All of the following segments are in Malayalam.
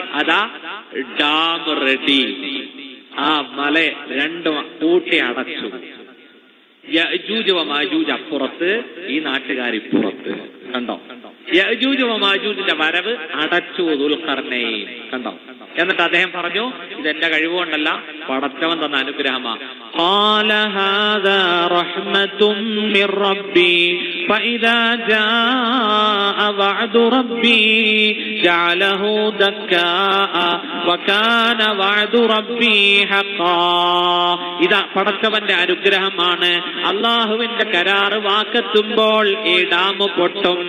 അതാ ഡാം റെഡി. ആ മല രണ്ടും കൂട്ടി അടച്ചു. യജൂജവമാജൂജ് അപ്പുറത്ത് ഈ നാട്ടുകാർ ഇപ്പുറത്ത് കണ്ടോ? യജൂജ് മാജൂജിന്റെ വരവ് അടച്ചു ദുൽഖർണയും കണ്ടോ? എന്നിട്ട് അദ്ദേഹം പറഞ്ഞു ഇതെന്റെ കഴിവുകൊണ്ടല്ല പടച്ചവൻ തന്ന അനുഗ്രഹമാ. قال هذا رحمة من ربي فإذا جاء وعد ربي جعله دكاء وكان وعد ربي حقا ഇതാ പടച്ചവന്റെ അനുഗ്രഹമാണ് അള്ളാഹുവിന്റെ കരാറ് വാക്കെത്തുമ്പോൾ ഈ ഡാം പൊട്ടും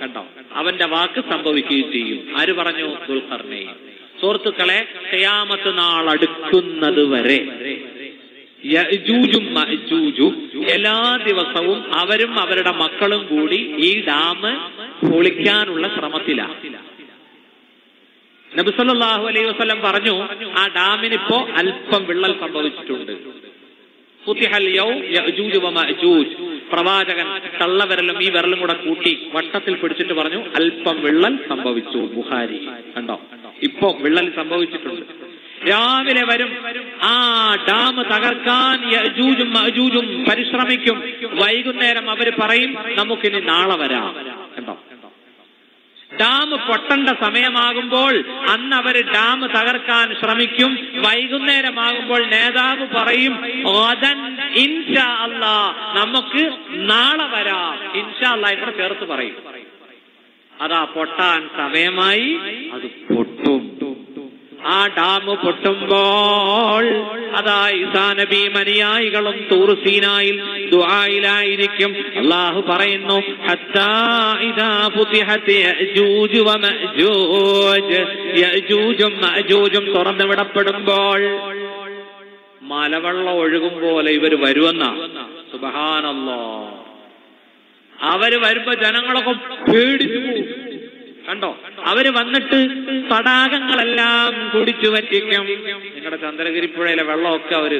കണ്ടോ അവന്റെ വാക്ക് സംഭവിക്കുകയും ചെയ്യും ആര് പറഞ്ഞു ദുൽഖർണേ സുഹൃത്തുക്കളെ ഖിയാമത്ത് നാൾ അടുക്കുന്നത് വരെ യജൂജും എല്ലാ ദിവസവും അവരും അവരുടെ മക്കളും കൂടി ഈ ഡാം പൊളിക്കാനുള്ള ശ്രമത്തിലാണ് നബിസല്ലാഹു അലൈഹി വസ്ലം പറഞ്ഞു ആ ഡാമിനിപ്പോ അല്പം വിള്ളൽ സംഭവിച്ചിട്ടുണ്ട്. പ്രവാചകൻ തള്ളവിരലും ഈ വിരലും കൂടെ കൂട്ടി വട്ടത്തിൽ പിടിച്ചിട്ട് പറഞ്ഞു അല്പം വിള്ളൽ സംഭവിച്ചു. ബുഹാരി കണ്ടോ? ഇപ്പൊ വിള്ളൽ സംഭവിച്ചിട്ടുണ്ട്. രാവിലെ വരും. ആ ഡാം തകർക്കാൻ യജൂജും മജൂജും പരിശ്രമിക്കും. വൈകുന്നേരം അവർ പറയും നമുക്കിനി നാളെ വരാം. ഡാം പൊട്ടേണ്ട സമയമാകുമ്പോൾ അന്ന് അവർ ഡാം തകർക്കാൻ ശ്രമിക്കും. വൈകുന്നേരമാകുമ്പോൾ നേതാവ് പറയും "ഗദൻ ഇൻഷാ അല്ലാ നമുക്ക് നാളെ വരാം. ഇൻഷാ അല്ലാ ഇവിടെ ചേർത്ത് പറയും. അതാ പൊട്ടാൻ സമയമായി അത് പൊട്ടും. ആ ഡാം പൊട്ടുമ്പോൾ അതാ ഈസാ നബി മനിയായികളും തൂർസീനായിൽ ദുആയിലായിരിക്കും. അള്ളാഹു പറയുന്നു ഹത്താ ഇദാ ഫുതിഹത് യഅജൂജ് വമഅജൂജ് യഅജൂജും മഅജൂജും തുറന്നു വിടപ്പെടുമ്പോൾ മലവെള്ളം ഒഴുകും പോലെ ഇവർ വരുമെന്നാ സുബഹാനല്ലോ. അവർ വരുമ്പോ ജനങ്ങളൊക്കെ പേടിച്ചു കണ്ടോ? അവർ വന്നിട്ട് തടാകങ്ങളെല്ലാം കുടിച്ചു വറ്റിക്കും നിങ്ങളുടെ ചന്ദ്രഗിരിപ്പുഴയിലെ വെള്ളമൊക്കെ അവർ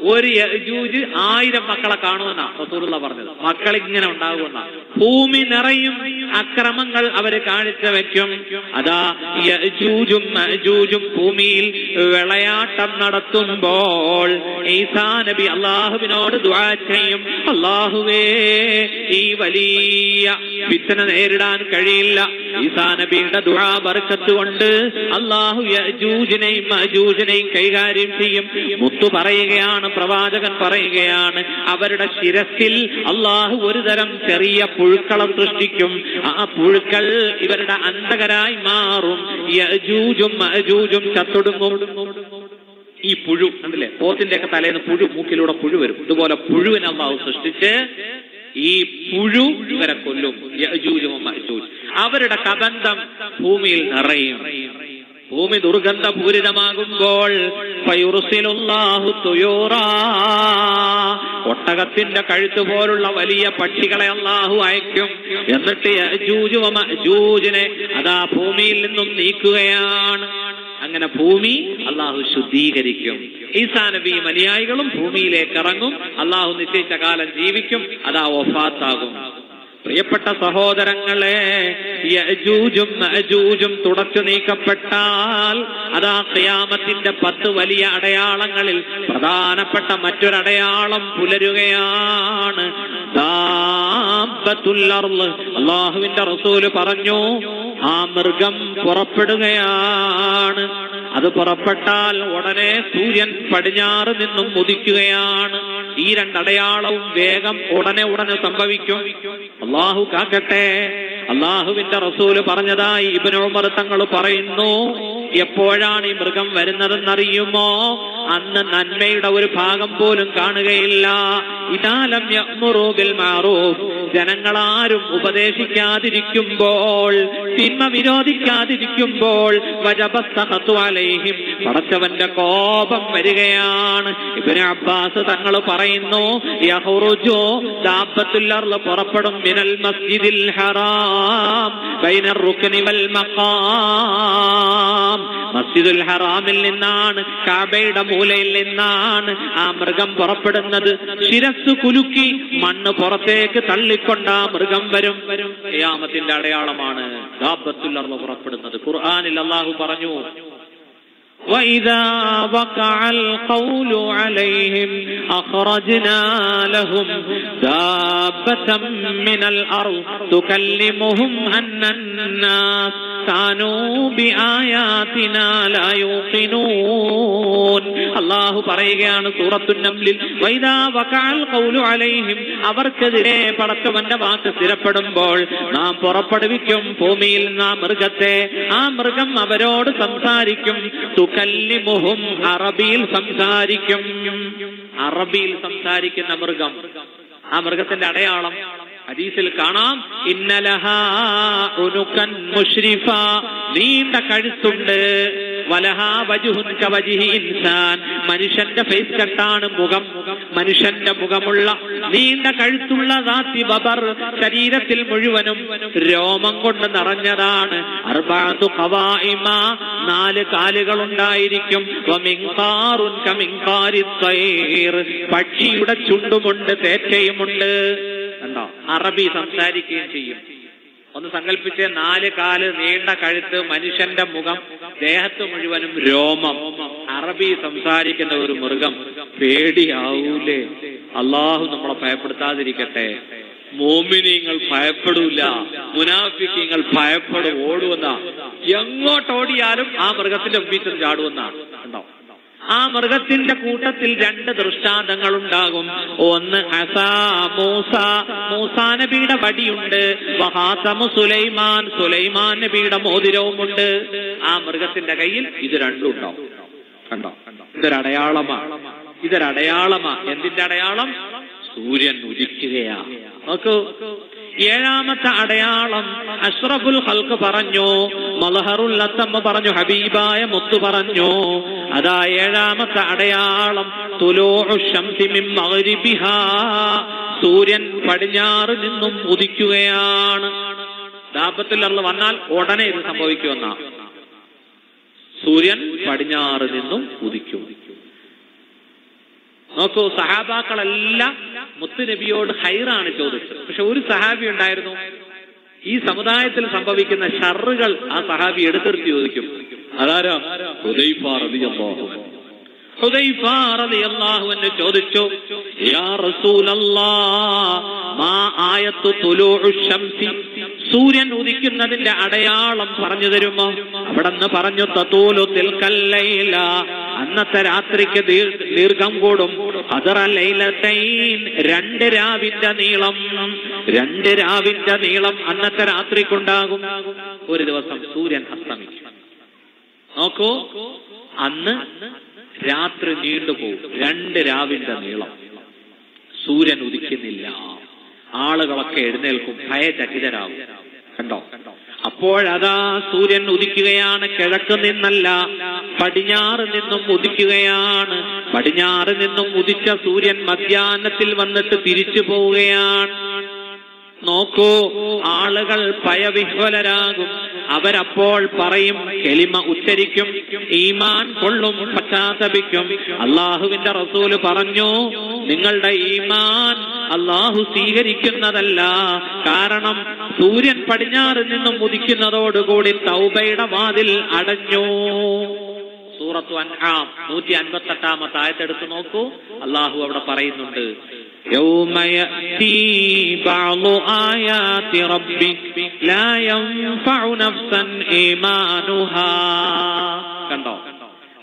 ഒരു യജൂജ് ആയിരം മക്കളെ കാണുമെന്നാ റസൂലുള്ള പറഞ്ഞത്. മക്കൾ ഇങ്ങനെ ഉണ്ടാകുമെന്ന. ഭൂമി നിറയും അക്രമങ്ങൾ അവർ കാണിച്ചു വെക്കും. അതാ യജൂജും മജൂജും ഭൂമിയിൽ വിളയാട്ടം നടത്തുമ്പോൾ ഈസാ നബി അള്ളാഹുവിനോട് ദുആ ചെയ്യും. അള്ളാഹുവേ ഈ വലിയ വിത്തന നേരിടാൻ കഴിയില്ല. ഈസാ നബിയുടെ ദുആ ബർക്കത്ത് കൊണ്ട് അള്ളാഹു യജൂജിനെയും മജൂജിനെയും കൈകാര്യം ചെയ്യും. മുത്തു പറയുകയാണ് പ്രവാചകൻ പറയുകയാണ് അവരുടെ ശിരസിൽ അള്ളാഹു ഒരു തരം ചെറിയ പുഴുക്കളം സൃഷ്ടിക്കും. ആ പുഴുക്കൾ ഇവരുടെ അന്തകരായി മാറും. യജൂജും മജൂജും ചത്തൊടുങ്ങും. ഈ പുഴു കണ്ടില്ലേ? പോത്തിന്റെ ഒക്കെ തലേന്ന് പുഴു മൂക്കിലൂടെ പുഴു വരും. ഇതുപോലെ പുഴുവിനെ അള്ളാഹു സൃഷ്ടിച്ച് ഈ പുഴു ഇവരെ കൊല്ലും. അവരുടെ കബന്ധം ഭൂമിയിൽ നിറയും. ഭൂമി ദുർഗന്ധപൂരിതമാകുമ്പോൾ. ഒട്ടകത്തിന്റെ കഴുത്ത് പോലുള്ള വലിയ പക്ഷികളെ അള്ളാഹു അയക്കും. എന്നിട്ട് മഅജൂജിനെ അതാ ഭൂമിയിൽ നിന്നും നീക്കുകയാണ്. അങ്ങനെ ഭൂമി അള്ളാഹു ശുദ്ധീകരിക്കും. ഈസാ നബിയും അനുയായികളും ഭൂമിയിലേക്ക് ഇറങ്ങും. അള്ളാഹു നിശ്ചയിച്ച കാലം ജീവിക്കും. അതാ ഒഫാത്താകും പ്രിയപ്പെട്ട സഹോദരങ്ങളെ യജൂജും അജൂജും തുടച്ചു നീക്കപ്പെട്ടാൽ അതാ ക്യാമത്തിന്റെ പത്ത് വലിയ അടയാളങ്ങളിൽ പ്രധാനപ്പെട്ട മറ്റൊരടയാളം പുലരുകയാണ്. അള്ളാഹുവിന്റെ റസൂൽ പറഞ്ഞു ആ മൃഗം പുറപ്പെടുകയാണ് അത് പുറപ്പെട്ടാൽ ഉടനെ സൂര്യൻ പടിഞ്ഞാറ് നിന്നും ഉദിക്കുകയാണ്. ഈ രണ്ടടയാളവും വേഗം ഉടനെ ഉടനെ സംഭവിക്കും. അള്ളാഹു കാക്കട്ടെ. അള്ളാഹുവിന്റെ റസൂൽ പറഞ്ഞതായി ഇബിന് ഉമർ തങ്ങൾ പറയുന്നു. എപ്പോഴാണ് ഈ മൃഗം വരുന്നതെന്നറിയുമോ? അന്ന് നന്മയുടെ ഒരു ഭാഗം പോലും കാണുകയില്ല. ഇതാലം യഅ്മുറു ബിൽ മഅറൂഫ്. ജനങ്ങളാരും ഉപദേശിക്കാതിരിക്കുമ്പോൾ തിന്മ വിരോധിക്കാതിരിക്കുമ്പോൾ അലൈഹിം. പടച്ചവന്റെ കോപം വരികയാണ്. ഇബ്നു അബ്ബാസ് തങ്ങൾ പറയുന്നു യഹ്റുജു ദാബത്തുൽ അർൾ പുറപ്പെടും മിനൽ മസ്ജിദിൽ ഹറാം ബൈനർ റുക്നി വൽ മഖാം. മസ്ജിദുൽ ഹറാമിൽ നിന്നാണ് കാബയുടെ മൂലയിൽ നിന്നാണ് ആ മൃഗം പുറപ്പെടുന്നത് ശിരസ് കുലുക്കി മണ്ണ് പുറത്തേക്ക് തള്ളിക്കൊണ്ട് ആ മൃഗം വരും യാമത്തിന്റെ അടയാളമാണ് ദാബത്തുൽ അർള് പുറപ്പെടുന്നത് ഖുർആനിൽ അള്ളാഹു പറഞ്ഞു وإذا وقع القول عليهم أخرجنا لهم دابة من الأرض تكلمهم أن الناس അള്ളാഹു പറയുകയാണ് സൂറത്തുന്നംലിൽ അവർക്കെതിരെ പടച്ചവന്റെ വാക്ക് സ്ഥിരപ്പെടുമ്പോൾ നാം പുറപ്പെടുവിക്കും ഭൂമിയിൽ നിന്ന് ആ മൃഗത്തെ. ആ മൃഗം അവരോട് സംസാരിക്കും. തുകല്ലിമുഹും അറബിയിൽ സംസാരിക്കും. അറബിയിൽ സംസാരിക്കുന്ന മൃഗം. ആ മൃഗത്തിന്റെ അടയാളം ഹദീസിൽ കാണാം ഇന്നലഹാ ഉനുക്കൻ മുഷ്രിഫ നീണ്ട കഴുത്തുണ്ട്. ഇൻസാൻ മനുഷ്യന്റെ ഫേസ് കട്ടാണ് മുഖം. മനുഷ്യന്റെ മുഖമുള്ള നീണ്ട കഴുത്തുള്ള ദാത്തി ബബർ ശരീരത്തിൽ മുഴുവനും രോമം കൊണ്ട് നിറഞ്ഞതാണ്. നാല് ത്വയ്ർ. പക്ഷിയുടെ ചുണ്ടുമുണ്ട് തേറ്റയുമുണ്ട്. കണ്ടോ? അറബി സംസാരിക്കുകയും ചെയ്യും. ഒന്ന് സങ്കല്പിച്ച് നാല് കാൽ നീണ്ട കഴുത്ത് മനുഷ്യന്റെ മുഖം ദേഹത്ത് മുഴുവനും രോമം. അറബി സംസാരിക്കുന്ന ഒരു മൃഗം പേടിയാവൂലേ. അള്ളാഹു നമ്മളെ ഭയപ്പെടുത്താതിരിക്കട്ടെ. മോമിനിങ്ങൾ ഭയപ്പെടൂല. മുനാഫിക്കിങ്ങൾ ഭയപ്പെടും ഓടുവെന്ന. എങ്ങോട്ടോടിയാലും ആ മൃഗത്തിന്റെ മുമ്പിൽ ചാടുവെന്നാണ് കണ്ടോ? ആ മൃഗത്തിന്റെ കൂട്ടത്തിൽ രണ്ട് ദൃഷ്ടാന്തങ്ങൾ ഉണ്ടാകും ഒന്ന് അസാ മൂസ. മൂസാ നബിയുടെ വടിയുണ്ട്. വഹാസമു സുലൈമാൻ. സുലൈമാൻ നബിയുടെ മോതിരവുമുണ്ട്. ആ മൃഗത്തിന്റെ കയ്യിൽ ഇത് രണ്ടും ഉണ്ടാവും. കണ്ടോ? ഇതൊരടയാളമാ. ഇതൊരടയാളമാ. എന്തിന്റെ അടയാളം? സൂര്യൻ ഉദിക്കുകയാ. നോക്കൂ ഏഴാമത്തെ അടയാളം അഷ്റഫുൽ ഹൽക്ക് പറഞ്ഞു മലഹറുൽ അത്തമ്മ പറഞ്ഞു ഹബീബായ മുത്തു പറഞ്ഞു. അതാ ഏഴാമത്തെ അടയാളം. സൂര്യൻ പടിഞ്ഞാറ് നിന്നും ഉദിക്കുകയാണ്. ദാപത്തിൽ അള്ള വന്നാൽ ഉടനെ ഇത് സംഭവിക്കുമെന്നാ. സൂര്യൻ പടിഞ്ഞാറ് നിന്നും ഉദിക്കും. നോക്കൂ സഹാബാക്കളെല്ലാം മുത്തുനബിയോട് ഹൈറാണ് ചോദിച്ചത്. പക്ഷെ ഒരു സഹാബി ഉണ്ടായിരുന്നു. ഈ സമുദായത്തിൽ സംഭവിക്കുന്ന ഷറുകൾ ആ സഹാബി എടുത്തെടുത്ത് ചോദിക്കും. അതാരാ? ചോദിച്ചു സൂര്യൻ ഉദിക്കുന്നതിന്റെ അടയാളം പറഞ്ഞു തരുമോ? അവിടെ നിന്ന് പറഞ്ഞു തതൂലു തിൽക്കല്ലൈല അന്നത്തെ രാത്രിക്ക് ദീർഘം കൂടും. രണ്ട് രാവിന്റെ നീളം. രണ്ട് രാവിന്റെ നീളം അന്നത്തെ രാത്രിക്കുണ്ടാകും. ഒരു ദിവസം സൂര്യൻ അസ്തമിക്കും. നോക്കൂ അന്ന് രാത്രി നീണ്ടുപോകും രണ്ട് രാവിന്റെ നീളം. സൂര്യൻ ഉദിക്കുന്നില്ല. ആളുകളൊക്കെ എഴുന്നേൽക്കും. ഭയചകിതരാകും കണ്ടോ? അപ്പോഴതാ സൂര്യൻ ഉദിക്കുകയാണ്. കിഴക്ക് നിന്നല്ല. പടിഞ്ഞാറ് നിന്നും ഉദിക്കുകയാണ്. പടിഞ്ഞാറ് നിന്നും ഉദിച്ച സൂര്യൻ മധ്യാഹ്നത്തിൽ വന്നിട്ട് തിരിച്ചു പോവുകയാണ്. നോക്കൂ ആളുകൾ ഭയവിഹ്വലരാകും. അവരപ്പോൾ പറയും കെളിമ ഉച്ചരിക്കും ഈമാൻ കൊള്ളും പശ്ചാത്തപിക്കും. അള്ളാഹുവിന്റെ റസൂൽ പറഞ്ഞു നിങ്ങളുടെ ഈമാൻ അള്ളാഹു സ്വീകരിക്കുന്നതല്ല. കാരണം സൂര്യൻ പടിഞ്ഞാറ് നിന്നും ഉദിക്കുന്നതോടുകൂടി തൗബയുടെ വാതിൽ അടഞ്ഞു. സൂറത്തു അൻആം നൂറ്റി അൻപത്തി എട്ടാമത്തെ ആയത്തെടുത്ത് നോക്കൂ അള്ളാഹു അവിടെ പറയുന്നുണ്ട് يوم يأتي بعض آيات ربك لا ينفع نفسا إيمانها കണ്ടോ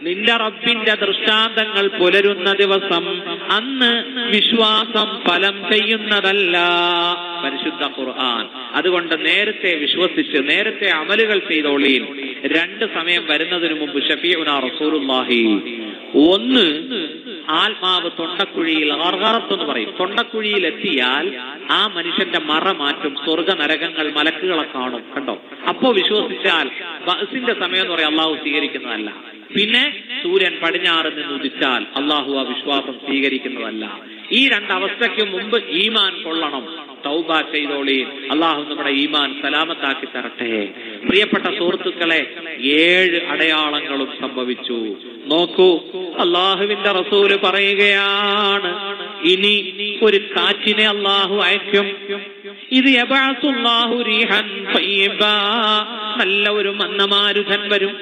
നിന്റെ റബ്ബിന്റെ ദൃഷ്ടാന്തങ്ങൾ പുലരുന്ന ദിവസം അന്ന് വിശ്വാസം ഫലം ചെയ്യുന്നതല്ല പരിശുദ്ധ ഖുർആൻ. അതുകൊണ്ട് നേരത്തെ വിശ്വസിച്ച് നേരത്തെ അമലുകൾ ചെയ്തോളീൻ. രണ്ട് സമയം വരുന്നതിന് മുമ്പ് ഷഫീഉന റസൂലുള്ളാഹി. ഒന്ന് ആത്മാവ് തൊണ്ടക്കുഴിയിൽ അർഹറത്ത് എന്ന് പറയും. തൊണ്ടക്കുഴിയിൽ എത്തിയാൽ ആ മനുഷ്യന്റെ മറ മാറ്റും സ്വർഗ നരകങ്ങൾ മലക്കുകളെ കാണും. കണ്ടോ? അപ്പോ വിശ്വസിച്ചാൽ ബസിന്റെ സമയം എന്ന് പറയാം അള്ളാഹു സ്വീകരിക്കുന്നതല്ല. പിന്നെ സൂര്യൻ പടിഞ്ഞാറ് നിന്ന് ഉദിച്ചാൽ അള്ളാഹു ആ വിശ്വാസം സ്വീകരിക്കുന്നതല്ല. ഈ രണ്ടവസ്ഥയ്ക്ക് മുമ്പ് ഈമാൻ കൊള്ളണം. തൗബ ചെയ്തോളീൻ അള്ളാഹു നമ്മുടെ ഈമാൻ സലാമത്താക്കി തരട്ടെ. പ്രിയപ്പെട്ട സുഹൃത്തുക്കളെ ഏഴ് അടയാളങ്ങളും സംഭവിച്ചു. നോക്കൂ അള്ളാഹുവിന്റെ റസൂൽ പറയുകയാണ് ഇനി ഒരു കാറ്റിനെ അള്ളാഹു അയക്കും. ഇത്. നല്ല ഒരു മന്നമാരുധൻ വരും.